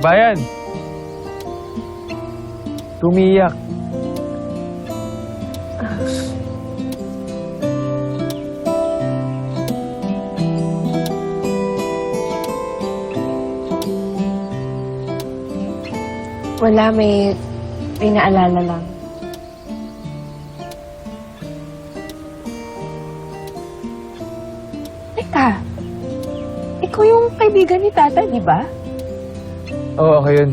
Kabayan! Tumiyak. Wala, may, may naalala lang. Teka, ikaw yung kaibigan ni Tata, di ba? Oo, ako yun.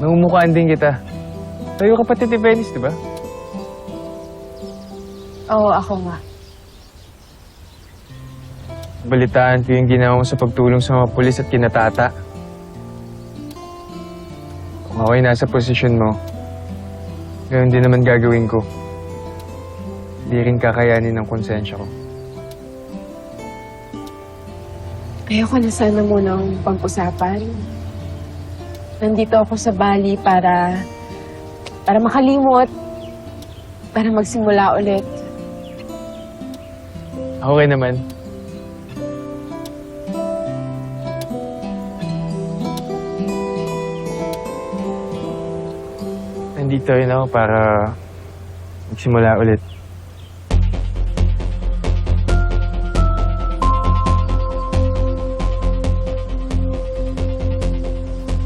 Namumukhaan din kita. Tayo kapatid ni Venice, di ba? Oo, ako nga. Balitaan ko yung ginawa mo sa pagtulong sa mga pulis at kinatata. Kung ako'y nasa posisyon mo, ganoon din naman gagawin ko. Hindi rin kakayanin ng konsensya ko. Ayoko na sana munang pag-usapan. Nandito ako sa Bali para para makalimot, para magsimula ulit. Okay naman. Nandito rin ako para magsimula ulit.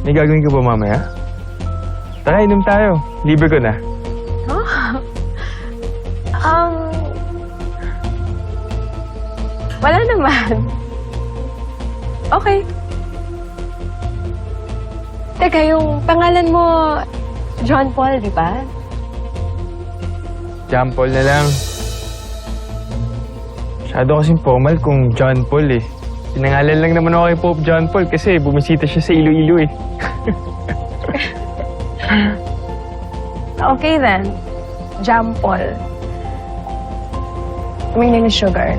May gagawin ka ba mamaya? Tara, inom tayo. Libre ko na. Um, wala naman. Okay. Teka, yung pangalan mo, John Paul, di ba? John Paul na lang. Masyado kasing formal kung John Paul eh. Pinangalan lang naman ako kay Pope John Paul kasi bumisita siya sa Iloilo eh. Okay then. John Paul. Uminom ng sugar.